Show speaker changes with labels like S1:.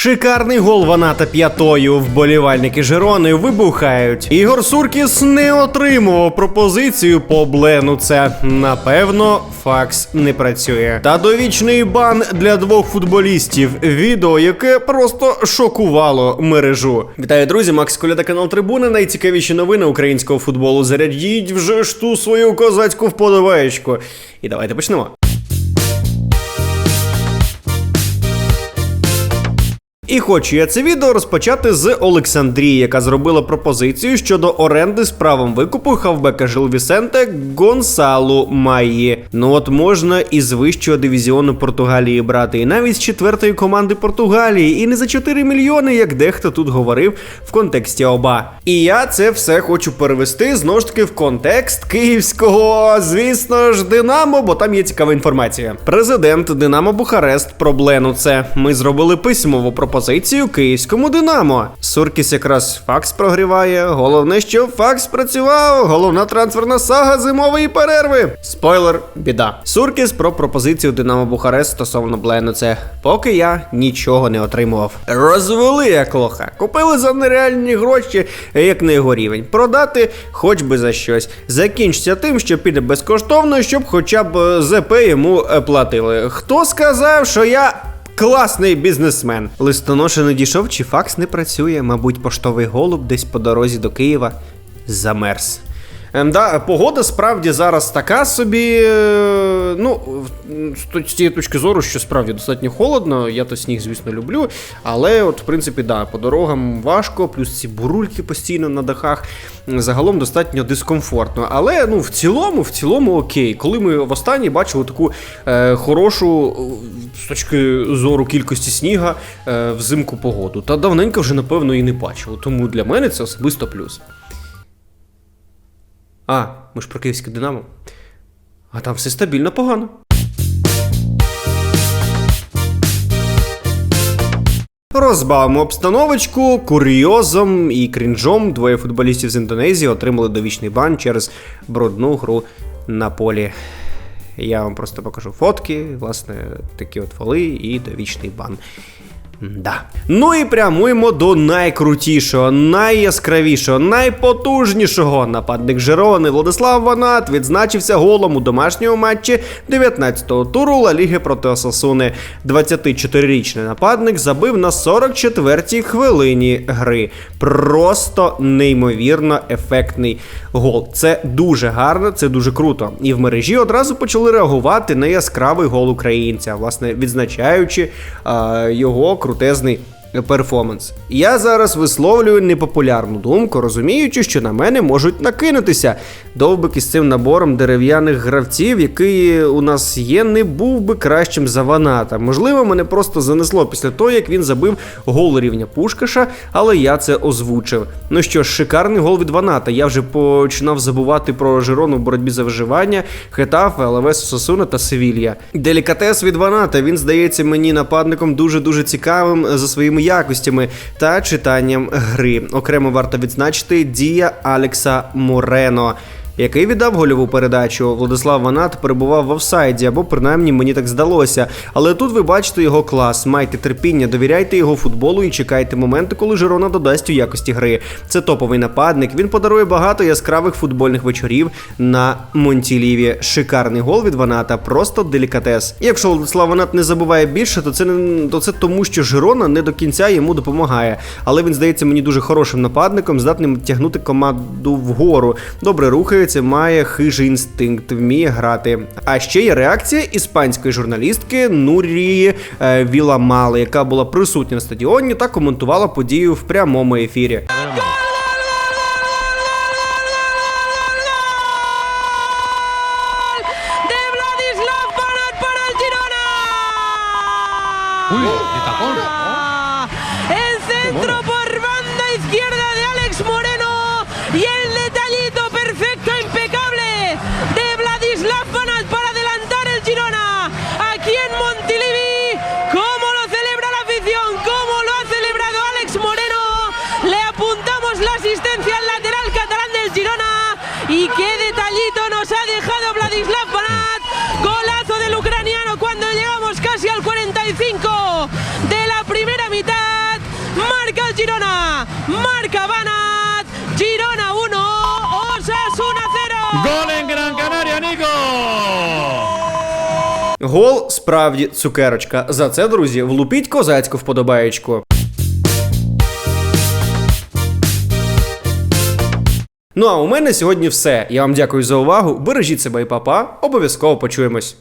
S1: Шикарний гол Ваната п'ятою. Вболівальники Жирони вибухають. Ігор Суркіс не отримував пропозицію по блену. Це напевно факс не працює. Та довічний бан для двох футболістів. Відео, яке просто шокувало мережу. Вітаю, друзі! Макс Коляда, канал Трибуни. Найцікавіші новини українського футболу. Зарядіть вже ж ту свою козацьку вподобаєчку. І давайте почнемо. І хочу я це відео розпочати з Олександрії, яка зробила пропозицію щодо оренди з правом викупу хавбека Жил Вісенте Гонсалу Майї. Ну от можна із вищого дивізіону Португалії брати, і навіть з четвертої команди Португалії, і не за 4 мільйони, як дехто тут говорив в контексті оба. І я це все хочу перевести знову ж таки в контекст київського, звісно ж, Динамо, бо там є цікава інформація. Президент Динамо Бухарест про Блену це ми зробили письмову пропозицію київському Динамо. Суркіс якраз факс прогріває. Головне, що факс працював. Головна трансферна сага зимової перерви. Спойлер, біда. Суркіс про пропозицію Динамо Бухарест стосовно Блену. Це поки я нічого не отримував. Розвели як лоха. Купили за нереальні гроші, як на його рівень. Продати хоч би за щось. Закінчиться тим, що піде безкоштовно, щоб хоча б е, ЗП йому е, платили. Хто сказав, що я. Класний бізнесмен. Листоноша не дійшов, чи факс не працює. Мабуть, поштовий голуб десь по дорозі до Києва замерз. Ем, да, погода справді зараз така собі. е, Ну, з цієї точки зору, що справді достатньо холодно. Я то сніг, звісно, люблю. Але, от, в принципі, да, по дорогам важко, плюс ці бурульки постійно на дахах. Загалом достатньо дискомфортно. Але ну, в цілому, в цілому окей. Коли ми востаннє бачили таку е, хорошу з точки зору кількості сніга е, взимку погоду. Та давненько вже, напевно, і не бачили. Тому для мене це особисто плюс. А, ми ж про київське Динамо. А там все стабільно погано. Розбавимо обстановочку курйозом і крінжом. Двоє футболістів з Індонезії отримали довічний бан через брудну гру на полі. Я вам просто покажу фотки, власне, такі от фоли і довічний бан. Да. Ну і прямуємо до найкрутішого, найяскравішого, найпотужнішого. Нападник Жерони Владислав Ванат відзначився голом у домашньому матчі 19-го туру Ла Ліги проти Осасуни. 24-річний нападник забив на 44-й хвилині гри. Просто неймовірно ефектний гол. Це дуже гарно, це дуже круто. І в мережі одразу почали реагувати на яскравий гол українця, власне, відзначаючи а, його крутезний. Перформанс. Я зараз висловлюю непопулярну думку, розуміючи, що на мене можуть накинутися. Довбик із цим набором дерев'яних гравців, який у нас є, не був би кращим за Ваната. Можливо, мене просто занесло після того, як він забив гол рівня Пушкаша, але я це озвучив. Ну що ж, шикарний гол від Ваната. Я вже починав забувати про Жирону в боротьбі за виживання, Хетафе, Алавес Сосуна та Севілья. Делікатес від Ваната. Він здається мені нападником дуже дуже цікавим за своїми якостями та читанням гри. Окремо варто відзначити дія Алекса Морено. Який віддав гольову передачу, Владислав Ванат перебував в офсайді, або принаймні мені так здалося. Але тут ви бачите його клас, майте терпіння, довіряйте його футболу і чекайте моменти, коли Жирона додасть у якості гри. Це топовий нападник. Він подарує багато яскравих футбольних вечорів на Монтіліві. Шикарний гол від Ваната, просто делікатес. Якщо Владислав Ванат не забуває більше, то це не то це тому, що Жирона не до кінця йому допомагає. Але він здається мені дуже хорошим нападником, здатним тягнути команду вгору. Добре рухається, має хижий інстинкт, вміє грати. А ще є реакція іспанської журналістки Нурії е, Віламали, яка була присутня на стадіоні та коментувала подію в прямому ефірі.
S2: El centro por banda izquierda de Alex Moreno y el 45 de la primera mitad. el Girona. Marca Banat. Girona 1, Osasuna 0.
S3: Gol en Gran Canaria, Nico.
S1: Гол справді цукерочка. За це, друзі, влупіть козацьку вподобаєчку. Ну а у мене сьогодні все. Я вам дякую за увагу. Бережіть себе і папа. Обов'язково почуємось.